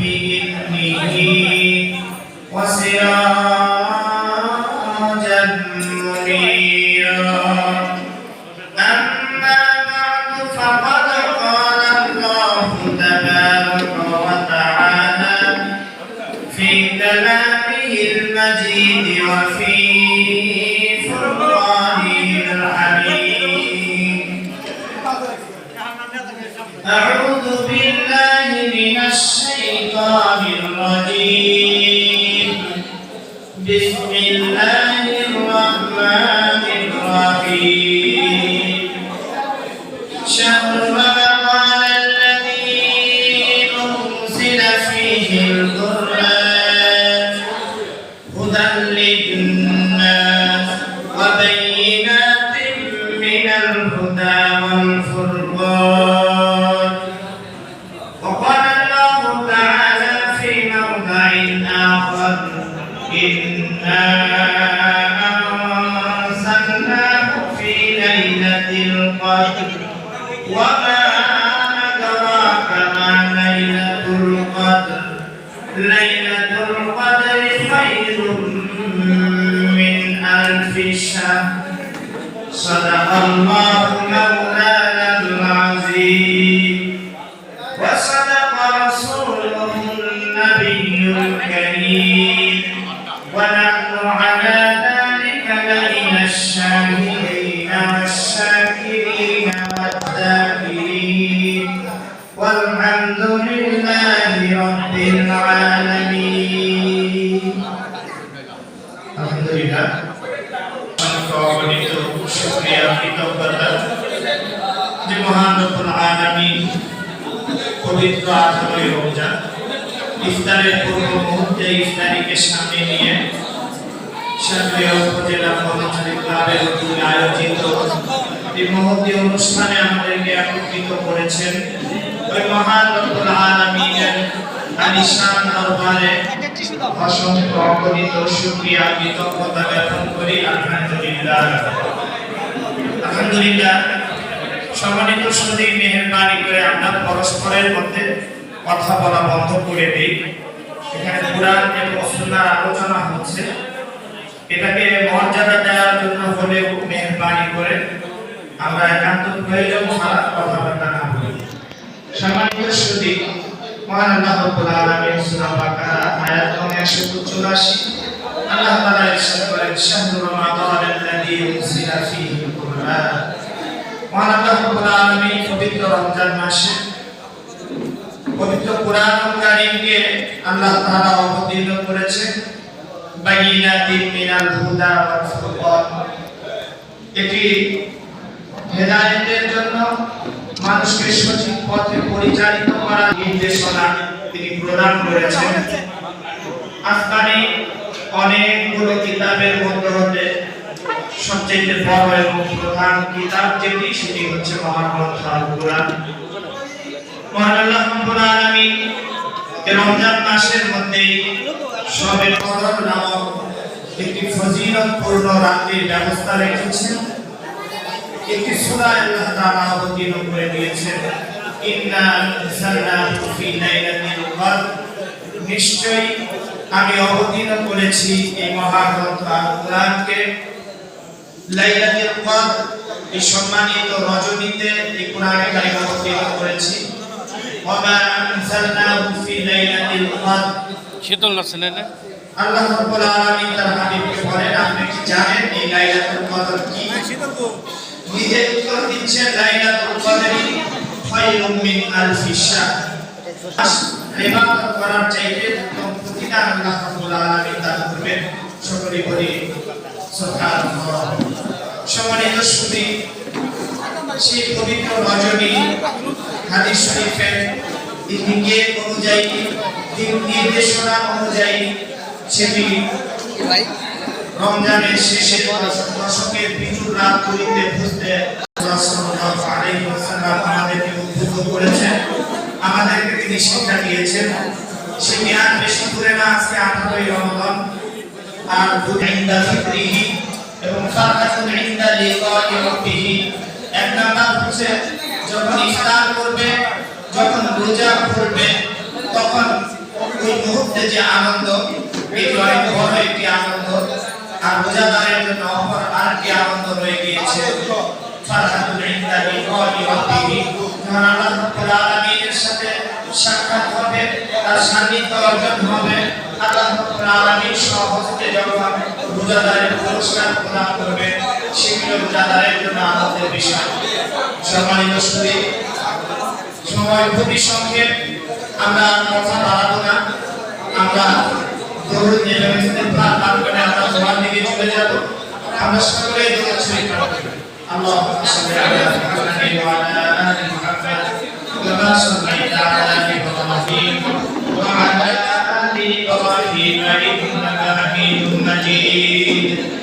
بإذنه وسراجا منيرا. أما بعد فقد قال الله تبارك وتعالى في كلامه المجيد وفي فرقانه الحميد. أعوذ بالله من الشيطان الرجيم بسم الله ليلة القدر خير من ألف شهر. صدق الله مولانا العظيم. মুক্তিদা সম্মানিত শুকরিয়া কৃতজ্ঞতা যে মহান রব্বুল আলামিন পবিত্র আঠারোই রোজা ইফতারের পূর্ব মুহূর্তে ইফতারিকে সামনে নিয়ে সাতক্ষীরা উপজেলা কর্মচারী ক্লাবের উদ্যোগে আয়োজিত এই মহতি অনুষ্ঠানে আমাদেরকে একত্রিত করেছেন ওই মহান রব্বুল আলামিনের আলিশান দরবারে করি। আলহামদুলিল্লাহ। আলহামদুলিল্লাহ। সম্মানিত সুদী মেহরবানি করে আমরা পরস্পরের মধ্যে কথা বলা বন্ধ করে দিই। এখানে কোরআন এবং আলোচনা হচ্ছে। এটাকে মর্যাদা দেওয়ার জন্য হলেও মেহরবানি করে আমরা একান্ত প্রয়োজন ছাড়া কথাবার্তা না বলি। সম্মানিত সুদী মহান আল্লাহ রাব্বুল আলামিন সূরা বাকারা, আয়াত নম্বর 184 আল্লাহ তাআলা ইরশাদ করেন, শাহরু রমাদান আল্লাযী উনজিলা ফীহি আল-কুরআন। মহান আল্লাহ রাব্বুল আলামিন পবিত্র রমজান মাসে পবিত্র কোরআন আল্লাহ তাআলা করেছেন বাইনাতিন এটি হেদায়েতের জন্য মানুষকে সঠিক পথে পরিচালিত করার নির্দেশনা তিনি প্রদান করেছেন। আসমানি অনেকগুলো কিতাবের মধ্যে হতে সবচেয়ে বড় এবং প্রধান কিতাব যেটি, সেটি হচ্ছে মহাগ্রন্থ আল কোরআন। মহান আলামিন রমজান মাসের মধ্যেই সবে কদর নামক একটি ফজিলতপূর্ণ রাত্রির ব্যবস্থা রেখেছেন। একটি সূরা আল্লাহ তাআলা অবতীর্ণ করে দিয়েছেন। ইন্না আনজালনাহু ফি লাইলাতিল কদর। নিশ্চয়ই আমি অবতীর্ণ করেছি এই মহাগ্রন্থ আল কোরআনকে লাইলাতুল কদর এই সম্মানিত রজনীতে এই কোরআনে কারিম অবতীর্ণ করেছি। ওমা আনজালনাহু ফি লাইলাতিল কদর। শীতল না? আল্লাহ রাব্বুল আলামিন তার হাবিবকে বলেন আপনি কি জানেন এই লাইলাতুল কদর কি? নিজে উত্তর দিচ্ছেন লাইলাতুল কদরি খায়রুম মিন আলফি শাহর ইবাদত করার চাইতে উত্তম প্রতিদান আল্লাহ রাব্বুল আলামিন দান করবেন। সকলে বলি, সুবহানাল্লাহ। সম্মানিত সুধী সেই পবিত্র রজনী হাদিস শরীফের দিকে অনুযায়ী, দিক নির্দেশনা অনুযায়ী সেটি রমজানের শেষে দশকের বিজুর রাত গুলিতে বুঝতে আমাদেরকে উদ্বুদ্ধ করেছেন। আমাদেরকে তিনি শিক্ষা দিয়েছেন। সে জ্ঞান বেশি দূরে না, আজকে আঠারোই রমজান। আর ফারাতুন ইনদা এক নাম্বার হচ্ছে যখন ইফতার করবে, যখন রোজা করবে, তখন ওই মুহূর্তে যে আনন্দ এটি অনেক বড় একটি আনন্দ রোজাদারের জন্য অপর আরেকটি আনন্দ রয়ে গিয়েছে ফারহাতুল ওয়ালি ওয়াতিহি যখন আল্লাহ রাব্বুল আলামিনের সাথে সাক্ষাৎ হবে তার সান্নিধ্য অর্জন হবে আল্লাহ রাব্বুল আলামিন সহজে যখন রোজাদারের পুরস্কার প্রদান করবে সেগুলো রোজাদারের জন্য আনন্দের বিষয় সম্মানিত সুদী সময় খুবই সংক্ষেপ আমরা কথা বাড়াবো না। আমরা দৌড় নিয়ে প্রাণ পান করে আমরা তোমার দিকে চলে যাব আমরা সকলে দৌড় শরীর আল্লাহ كما صليت على ابراهيم وعلى ال ابراهيم انك حميد مجيد اللهم بارك